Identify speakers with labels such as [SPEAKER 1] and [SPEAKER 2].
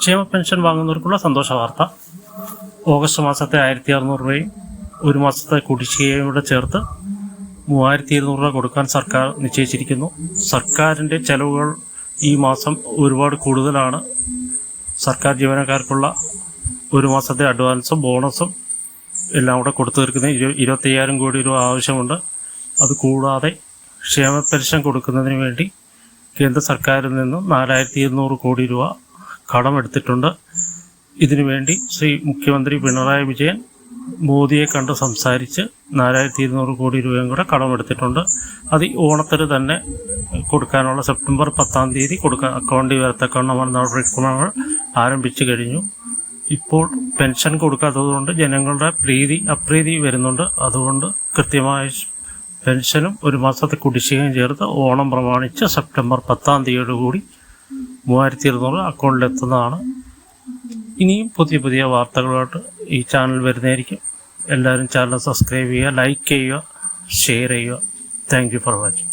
[SPEAKER 1] ക്ഷേമ പെൻഷൻ വാങ്ങുന്നവർക്കുള്ള സന്തോഷ വാർത്ത. ഓഗസ്റ്റ് മാസത്തെ ആയിരത്തി അറുന്നൂറ് രൂപയും ഒരു മാസത്തെ കുടിശ്ശികയും കൂടെ ചേർത്ത് മൂവായിരത്തി ഇരുന്നൂറ് രൂപ കൊടുക്കാൻ സർക്കാർ നിശ്ചയിച്ചിരിക്കുന്നു. സർക്കാരിന്റെ ചെലവുകൾ ഈ മാസം ഒരുപാട് കൂടുതലാണ്. സർക്കാർ ജീവനക്കാർക്കുള്ള ഒരു മാസത്തെ അഡ്വാൻസും ബോണസും എല്ലാം കൂടെ കൊടുത്തു തീർക്കുന്ന ഇരു ഇരുപത്തയ്യായിരം കോടി രൂപ ആവശ്യമുണ്ട്. അത് കൂടാതെ ക്ഷേമ പെൻഷൻ കൊടുക്കുന്നതിന് വേണ്ടി കേന്ദ്ര സർക്കാരിൽ നിന്നും നാലായിരത്തി ഇരുന്നൂറ് കോടി രൂപ കടമെടുത്തിട്ടുണ്ട്. ഇതിനുവേണ്ടി ശ്രീ മുഖ്യമന്ത്രി പിണറായി വിജയൻ മോദിയെ കണ്ട് സംസാരിച്ച് നാലായിരത്തി ഇരുന്നൂറ് കോടി രൂപയും കൂടെ കടമെടുത്തിട്ടുണ്ട്. അത് ഓണത്തിന് തന്നെ കൊടുക്കാനുള്ള സെപ്റ്റംബർ പത്താം തീയതി കൊടുക്കാൻ അക്കൗണ്ടിൽ വരത്തക്കവണ്ണ നടപടിക്രമങ്ങൾ ആരംഭിച്ചു കഴിഞ്ഞു. ഇപ്പോൾ പെൻഷൻ കൊടുക്കാത്തതുകൊണ്ട് ജനങ്ങളുടെ പ്രീതി അപ്രീതി വരുന്നുണ്ട്. അതുകൊണ്ട് കൃത്യമായ പെൻഷനും ഒരു മാസത്തെ കുടിശ്ശികയും ചേർത്ത് ഓണം പ്രമാണിച്ച് സെപ്റ്റംബർ പത്താം തീയതിയോട് കൂടി മൂവായിരത്തി ഇരുന്നൂറ് അക്കൗണ്ടിലെത്തുന്നതാണ്. ഇനിയും പുതിയ പുതിയ വാർത്തകളുമായിട്ട് ഈ ചാനൽ വരുന്നതായിരിക്കും. എല്ലാവരും ചാനൽ സബ്സ്ക്രൈബ് ചെയ്യുക ലൈക്ക് ചെയ്യുക ഷെയർ ചെയ്യുക. Thank you for watching.